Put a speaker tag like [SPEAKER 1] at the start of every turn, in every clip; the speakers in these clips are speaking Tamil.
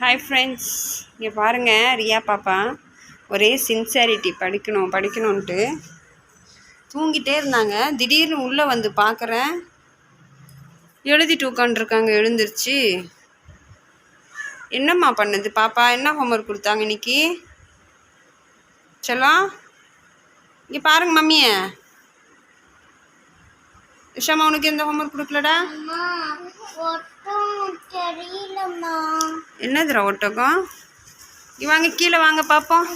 [SPEAKER 1] ஹாய் ஃப்ரெண்ட்ஸ் இங்கே பாருங்கள் ரியா பாப்பா. ஒரே சின்சாரிட்டி படிக்கணும் படிக்கணுன்ட்டு தூங்கிட்டே இருந்தாங்க. திடீர்னு உள்ளே வந்து பார்க்குறேன் எழுதிட்டு உட்காண்ட்ருக்காங்க எழுந்துருச்சு. என்னம்மா பண்ணுது பாப்பா? என்ன ஹோம்ஒர்க் கொடுத்தாங்க இன்னைக்கு? செல்லம் இங்கே பாருங்க மம்மியை. விஷாமா உனக்கு எந்த ஹோம்ஒர்க் கொடுக்கலடா?
[SPEAKER 2] அம்மா
[SPEAKER 1] என்னதுடா ஒட்டகம்? வாங்க கீழே வாங்க பார்ப்போம்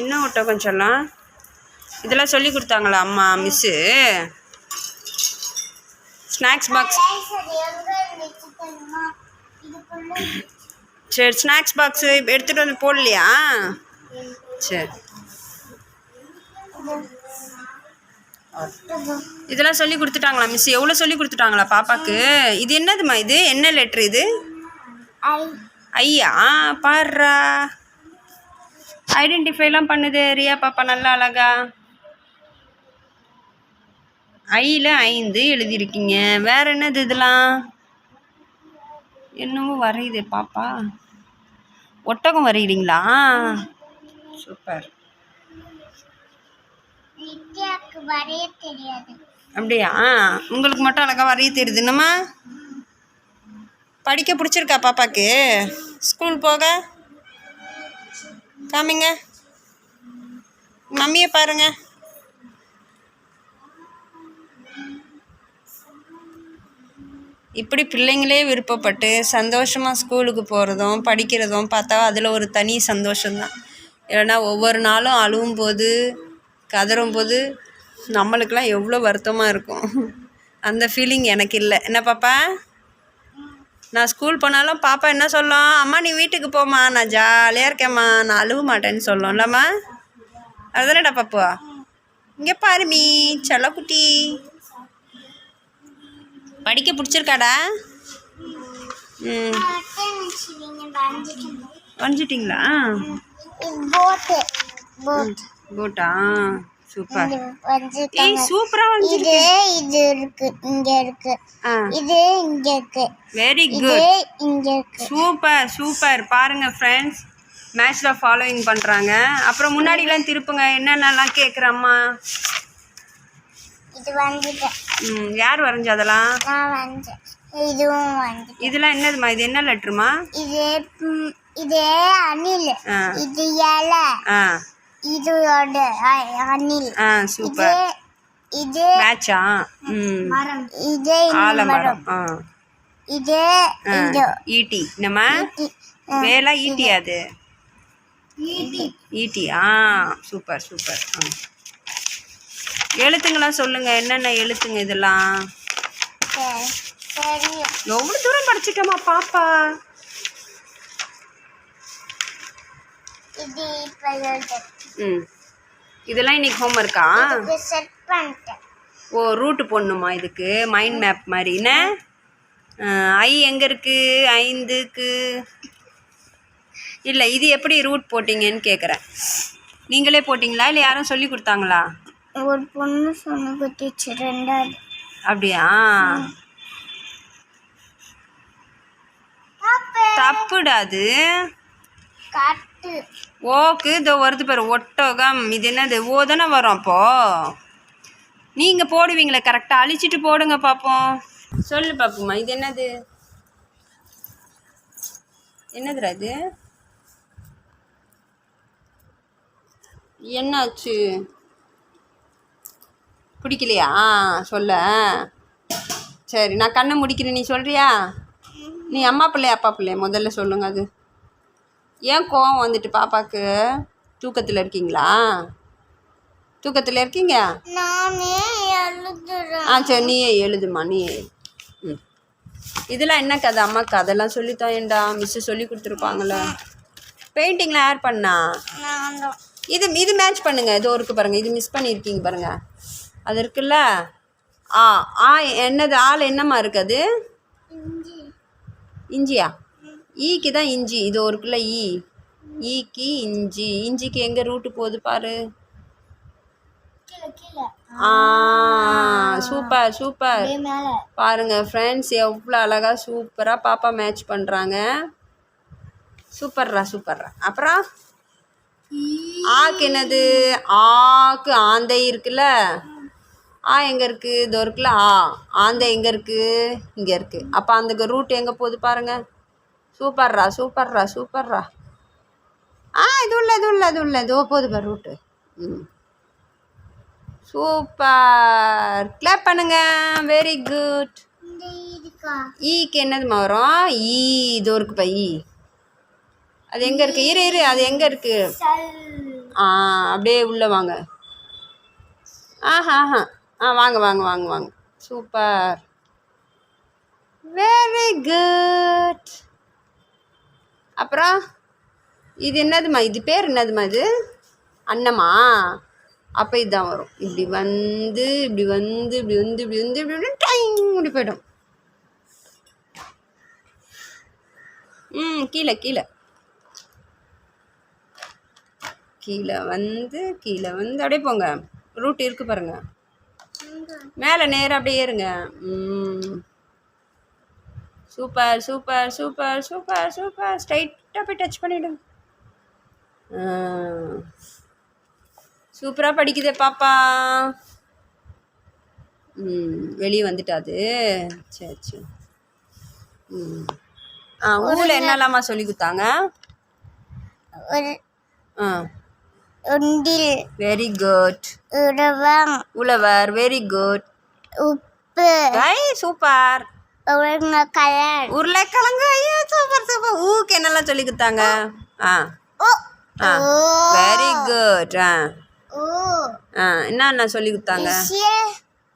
[SPEAKER 1] என்ன ஒட்டகம் சொல்லலாம் இதெல்லாம் சொல்லி கொடுத்தாங்களா அம்மா மிஸ்ஸு ஸ்நாக்ஸ் பாக்ஸ்
[SPEAKER 2] சரி
[SPEAKER 1] ஸ்நாக்ஸ் பாக்ஸு எடுத்துகிட்டு வந்து போடலையா? சரி. இதெல்லாம் சொல்லி கொடுத்துட்டாங்களா மிஸ் எவ்வளோ சொல்லி கொடுத்துட்டாங்களா பாப்பாக்கு? இது என்னதுமா இது? என்ன லெட்ரு இது? ஐயா? பாடுறா ஐடென்டிஃபைலாம் பண்ணுது ரியா பாப்பா நல்லா அழகா. ஐயில் ஐந்து எழுதியிருக்கீங்க. வேற என்னது இதெல்லாம்? என்னமோ வரையுது பாப்பா. ஒட்டகம் வரைகிறீங்களா சூப்பர்
[SPEAKER 2] நித்யாக்கு வரைய தெரியாது.
[SPEAKER 1] அப்படியா? உங்களுக்கு மட்டும் அழகா வரைய தெரியுது. என்னம்மா? படிக்க பிடிச்சிருக்கா பாப்பாக்கு? ஸ்கூல் போக? காமிங்க. மம்மியை பாருங்க. இப்படி பிள்ளைங்களே விருப்பப்பட்டு சந்தோஷமாக ஸ்கூலுக்கு போகிறதும் படிக்கிறதும் பார்த்தா அதில் ஒரு தனி சந்தோஷம்தான். இல்லைன்னா ஒவ்வொரு நாளும் அழுவும் போது கதறும் போது நம்மளுக்கெல்லாம் எவ்வளோ வருத்தமாக இருக்கும். அந்த ஃபீலிங் எனக்கு இல்லை. என்ன பாப்பா? நான் ஸ்கூல் போனாலும் பாப்பா என்ன சொல்லும்? அம்மா நீ வீட்டுக்கு போம்மா. நான் ஜாலியாக இருக்கேம்மா. நான் அழுவ மாட்டேன்னு சொல்லும் இல்லைம்மா அதுதானடா பாப்பா. இங்கே பாருமி செல்லக்குட்டி படிக்க பிடிச்சிருக்காடா? ம். வரைஞ்சிட்டிங்களா?
[SPEAKER 2] போட்டு போட்
[SPEAKER 1] போட்டா சூப்பர் ஏய் சூப்பராக
[SPEAKER 2] இது
[SPEAKER 1] வரைஞ்சிருக்கு
[SPEAKER 2] இது இருக்கு இங்க இருக்கு. இது இங்க இருக்கு.
[SPEAKER 1] வெரி
[SPEAKER 2] இது
[SPEAKER 1] குட்
[SPEAKER 2] இங்க இருக்கு.
[SPEAKER 1] Super super. பாருங்க ஃப்ரெண்ட்ஸ் மேட்ச்சில் ஃபாலோயிங் பண்ணுறாங்க அப்புறம் முன்னாடிலாம் திருப்புங்க. என்னென்னலாம் கேட்குற அம்மா?
[SPEAKER 2] இது வந்துட்டேன்
[SPEAKER 1] ம் யார் வரைஞ்ச அதெல்லாம்?
[SPEAKER 2] நான் வந்தேன் இதுவும் வந்து
[SPEAKER 1] இதெல்லாம் என்னதுமா இது என்ன லெட்ருமா
[SPEAKER 2] இது இது அணில். இது இலை.
[SPEAKER 1] ஆ.
[SPEAKER 2] இதோட அ- அணில்
[SPEAKER 1] ஆ
[SPEAKER 2] இது
[SPEAKER 1] சூப்பர்.
[SPEAKER 2] இது
[SPEAKER 1] மேட்சா ம்.
[SPEAKER 2] இது
[SPEAKER 1] ஆலமரம் ஆ.
[SPEAKER 2] இது இது
[SPEAKER 1] ஈட்டி. நம்ம வேலா ஈட்டி அது. ஈட்டி. ஆ சூப்பர் சூப்பர். ஆ. எழுத்துங்களாம் சொல்லுங்க. என்னென்ன எழுத்துங்க இதெல்லாம்? எவ்வளோ தூரம் படிச்சிட்டோமா பாப்பா?
[SPEAKER 2] இது
[SPEAKER 1] ம். இதெல்லாம் இன்னைக்கு
[SPEAKER 2] செட் பண்ணிட்டேன்.
[SPEAKER 1] ஓ ரூட்டு போடணுமா இதுக்கு? மைண்ட் மேப் மாதிரி. என்ன? ஐ எங்கே இருக்குது ஐந்துக்கு இல்லை இது எப்படி ரூட் போட்டிங்கன்னு கேட்குறேன் நீங்களே போட்டிங்களா? இல்லை யாரும் சொல்லி கொடுத்தாங்களா?
[SPEAKER 2] ஒரு பொண்ணு சொன்ன குத்திச்சு ரெண்டாவது.
[SPEAKER 1] அப்படியா? தப்புடா அது.
[SPEAKER 2] காட்டு
[SPEAKER 1] ஓக்கு இதோ வருது பாரு ஒட்டகம். இது என்னது? ஓ தானே வரும் அப்போ. நீங்கள் போடுவீங்களே கரெக்டாக அழிச்சிட்டு போடுங்க பார்ப்போம் சொல்லு பார்ப்போம்மா இது என்னது? என்னதுடா இது? என்னாச்சு? பிடிக்கலையா? சொல்ல சரி நான் கண்ணை முடிக்கிறேன் நீ சொல்கிறியா நீ அம்மா பிள்ளையா அப்பா பிள்ளையா? முதல்ல சொல்லுங்க அது. ஏன் கோவம் வந்துட்டு பாப்பாக்கு? தூக்கத்தில் இருக்கீங்களா? தூக்கத்தில் இருக்கீங்க? ஆ சரி நீயே எழுதுமா நீயே எழுது. ம். இதெல்லாம் என்ன கதை? அம்மா கதைலாம் சொல்லித்தாயேண்டா மிஸ்ஸு சொல்லி கொடுத்துருப்பாங்களே? பெயிண்டிங்லாம் யார் பண்ணா? இது இது மேட்ச் பண்ணுங்க. இதோ இருக்கு பாருங்க. இது மிஸ் பண்ணியிருக்கீங்க பாருங்க. அது இருக்குல்ல? ஆ ஆ என்னது? ஆள் என்னம்மா இருக்குது
[SPEAKER 2] இஞ்சி.
[SPEAKER 1] இஞ்சியா? ஈக்கு தான் இஞ்சி. இதோ இருக்குல்ல ஈ. ஈக்கு இஞ்சி. இஞ்சிக்கு எங்கே ரூட்டு போகுது பாரு. Super super. பாருங்க ஃப்ரெண்ட்ஸ் எவ்வளோ அழகாக சூப்பராக பாப்பா மேட்ச் பண்ணுறாங்க சூப்பர்ரா சூப்பர்ரா. அப்புறம்? ஆக்கு என்னது? ஆக்கு ஆந்தை இருக்குல்ல? ஆ எங்கே இருக்குது இதோ இருக்குல்ல ஆ. ஆந்தை எங்கே இருக்குது இங்கே இருக்குது அப்போ அந்த ரூட் எங்கே போகுது பாருங்க. சூப்பர்ரா சூப்பர்ரா சூப்பர்ரா. ஆ இது உள்ள இது உள்ள இது உள்ள. இதோ போகுது பாரு ரூட்டு ம். சூப்பர். கிளாப் பண்ணுங்க. வெரி குட் ஈக்கு என்னதுமா வரும்? ஈ இதோ இருக்குப்பா ஈ. அது எங்கே இருக்குது இரு இரு. அது எங்கே இருக்குது ஆ அப்படியே உள்ளே வாங்க. ஆஹா ஆஹா. ஆ வாங்க வாங்க வாங்க வாங்க. சூப்பர். வெரி குட் அப்புறம் இது என்னதுமா இது பேர் என்னதுமா இது? அன்னமா அப்போ இதுதான் வரும். இப்படி வந்து இப்படி வந்து இப்படி வந்து இப்படி வந்து இப்படி வந்து டைங் இப்படி போய்டும். ம் கீழே கீழே. கீழே வந்து கீழே வந்து அப்படியே போங்க. ரூட் இருக்கு பாருங்க. மேலே நேராக அப்படியே ஏறுங்க. ம். Super super super super super. ஸ்ட்ரைட்டாக போய் டச் பண்ணிவிடுங்க சூப்பராக படிக்குதே பாப்பா. ம் வெளியே வந்துட்டாது சரி சரி. ம். ஆ ஊரில் என்னெல்லாமா சொல்லி கொடுத்தாங்க? ஆ. வெரி குட்
[SPEAKER 2] உறவம்
[SPEAKER 1] உழவர் வெரி குட்
[SPEAKER 2] உப்பு.
[SPEAKER 1] சூப்பர்.
[SPEAKER 2] உருளைக்கிழங்கு.
[SPEAKER 1] உருளைக்கிழங்கு ஐயோ சூப்பர் சூப்பர். ஊக்கு என்னெல்லாம் சொல்லி கொடுத்தாங்க? ஆ.
[SPEAKER 2] ஓ.
[SPEAKER 1] ஆ. வெரி குட் ஆ. ஆ என்னென்ன சொல்லி கொடுத்தாங்க?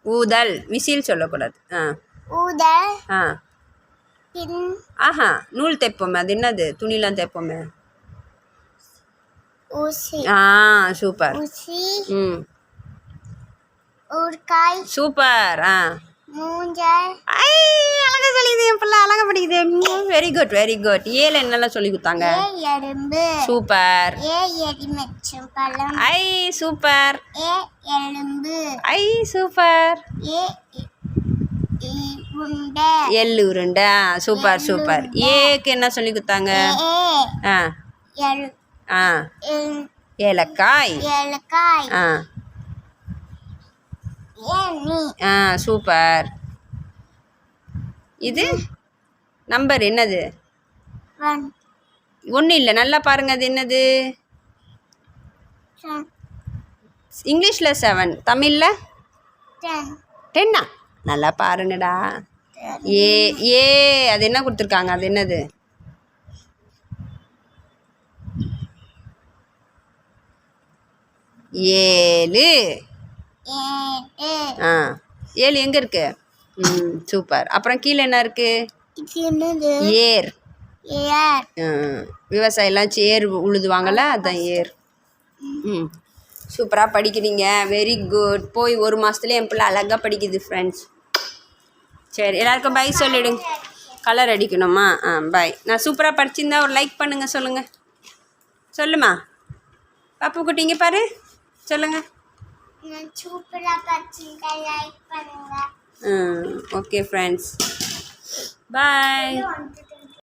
[SPEAKER 1] ஊதல். விசில் சொல்லக்கூடாது. ஆ.
[SPEAKER 2] ஊதல்.
[SPEAKER 1] ஆ. ஆஹா நூல் தைப்போமே. அது என்னது? துணிலாம் தைப்போமே.
[SPEAKER 2] ஊசி.
[SPEAKER 1] ஆ சூப்பர்.
[SPEAKER 2] ஊசி.
[SPEAKER 1] ம்.
[SPEAKER 2] ஊறுகாய்.
[SPEAKER 1] சூப்பர். ஆ.
[SPEAKER 2] மூஞ்சல்
[SPEAKER 1] ஐ அழகா சொல்லிக்குது என் பிள்ளை அழகா படிக்குது. வெரி குட் வெரி குட் ஏல என்னெல்லாம் சொல்லி கொடுத்தாங்க?
[SPEAKER 2] எறும்பு.
[SPEAKER 1] சூப்பர்.
[SPEAKER 2] ஏ எரிமச்சம் பழம்.
[SPEAKER 1] ஐ சூப்பர்.
[SPEAKER 2] ஏ எலும்பு.
[SPEAKER 1] ஐ சூப்பர்.
[SPEAKER 2] ஏ
[SPEAKER 1] எள்ளு உருண்டை. Super super. ஏக்கு என்ன சொல்லி கொடுத்தாங்க? ஆ. ஆ. ஏலக்காய்.
[SPEAKER 2] ஏலக்காய்.
[SPEAKER 1] ஆ. ஆ சூப்பர். இது நம்பர் என்னது?
[SPEAKER 2] ஒன்
[SPEAKER 1] ஒன்றும் இல்லை நல்லா பாருங்க அது என்னது? இங்கிலீஷில் செவன் தமிழில்?
[SPEAKER 2] டென்
[SPEAKER 1] டென்னா நல்லா பாருங்கடா. ஏ ஏ அது என்ன கொடுத்துருக்காங்க அது என்னது? ஏழு. ஆ. ஏழு எங்கே இருக்கு? ம். சூப்பர். அப்புறம் கீழே என்ன இருக்கு? ஏர்.
[SPEAKER 2] ஏர்.
[SPEAKER 1] ஆ, விவசாயம்லாம் ஏர் உழுதுவாங்கல்ல அதான் ஏர். ம். சூப்பராக படிக்கிறீங்க. வெரி குட் போய் ஒரு மாதத்துலேயே என் பிள்ளை அழகாக படிக்குது ஃப்ரெண்ட்ஸ் சரி எல்லாருக்கும் பை சொல்லிடுங்க கலர் அடிக்கணுமா? ஆ பை நான் சூப்பராக படிச்சிருந்தா ஒரு லைக் பண்ணுங்கள் சொல்லுங்கள் சொல்லுமா? பாப்பு குட்டிங்க பாரு. சொல்லுங்கள்
[SPEAKER 2] சூப்பராக படிச்சுருக்கேன் லைக் பண்ணுங்க.
[SPEAKER 1] ஓகே ஃப்ரெண்ட்ஸ் பாய்